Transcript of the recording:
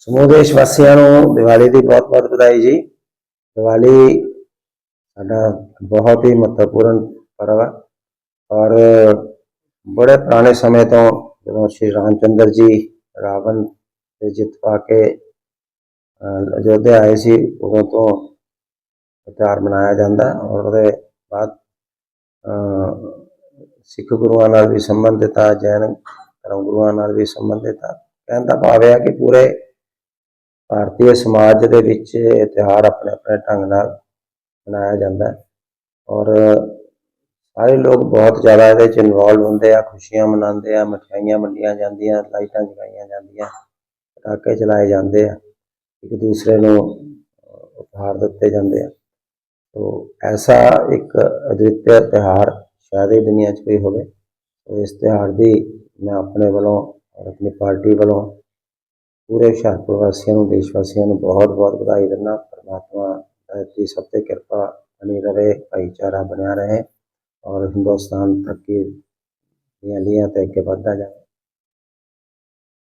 ਸਮੂਹ ਦੇਸ਼ ਵਾਸੀਆਂ ਨੂੰ ਦੀਵਾਲੀ ਦੀ ਬਹੁਤ-ਬਹੁਤ ਵਧਾਈ ਜੀ। ਦੀਵਾਲੀ ਸਾਡਾ ਬਹੁਤ ਹੀ ਮਹੱਤਵਪੂਰਨ ਪਰਵ ਹੈ ਔਰ ਬੜੇ ਪੁਰਾਣੇ ਸਮੇਂ ਤੋਂ ਜਦੋਂ ਸ਼੍ਰੀ ਰਾਮਚੰਦਰ ਜੀ ਰਾਵਣ ਤੇ ਜਿੱਤ ਪਾ ਕੇ ਅਯੋਧਿਆ ਆਏ ਸੀ, ਉਦੋਂ ਤੋਂ ਤਿਉਹਾਰ ਮਨਾਇਆ ਜਾਂਦਾ ਔਰ ਉਹਦੇ ਬਾਅਦ ਸਿੱਖ ਗੁਰੂਆਂ ਨਾਲ ਵੀ ਸੰਬੰਧਿਤ ਆ, ਜੈਨ ਧਰਮ ਗੁਰੂਆਂ ਨਾਲ ਵੀ ਸੰਬੰਧਿਤ ਆ। ਕਹਿਣ ਦਾ ਭਾਵ ਇਹ ਹੈ ਕਿ ਪੂਰੇ ਭਾਰਤੀ ਸਮਾਜ ਦੇ ਵਿੱਚ ਇਹ ਤਿਉਹਾਰ ਆਪਣੇ ਆਪਣੇ ਢੰਗ ਨਾਲ ਮਨਾਇਆ ਜਾਂਦਾ ਹੈ ਔਰ ਸਾਰੇ ਲੋਕ ਬਹੁਤ ਜ਼ਿਆਦਾ ਇਹਦੇ ਚ ਇਨਵੋਲਵ ਹੁੰਦੇ ਆ, ਖੁਸ਼ੀਆਂ ਮਨਾਉਂਦੇ ਆ, ਮਠਿਆਈਆਂ ਵੰਡੀਆਂ ਜਾਂਦੀਆਂ, ਲਾਈਟਾਂ ਜਗਾਈਆਂ ਜਾਂਦੀਆਂ, ਪਟਾਕੇ ਚਲਾਏ ਜਾਂਦੇ ਆ, ਇੱਕ ਦੂਸਰੇ ਨੂੰ ਉਪਹਾਰ ਦਿੱਤੇ ਜਾਂਦੇ ਆ। ਤੋ ਐਸਾ ਇੱਕ ਅਦਵਿੱਤਿਆ ਤਿਉਹਾਰ ਸ਼ਾਇਦ ਹੀ ਦੁਨੀਆ 'ਚ ਕੋਈ ਹੋਵੇ ਇਸ ਤਿਉਹਾਰ ਦੀ ਮੈਂ ਆਪਣੇ ਵੱਲੋਂ ਔਰ ਆਪਣੀ ਪਾਰਟੀ ਵੱਲੋਂ ਪੂਰੇ ਹੁਸ਼ਿਆਰਪੁਰ ਵਾਸੀਆਂ ਨੂੰ, ਦੇਸ਼ ਵਾਸੀਆਂ ਨੂੰ ਬਹੁਤ ਬਹੁਤ ਵਧਾਈ ਦਿੰਦਾ। ਪਰਮਾਤਮਾ ਦੀ ਸਭ ਤੇ ਕਿਰਪਾ ਬਣੀ ਰਵੇ ਭਾਈਚਾਰਾ ਬਣਿਆ ਰਹੇ ਔਰ ਹਿੰਦੁਸਤਾਨ ਤਰੱਕੀ ਦੀਆਂ ਲੀਹਾਂ ਤੇ ਅੱਗੇ ਵੱਧਦਾ ਜਾਵੇ।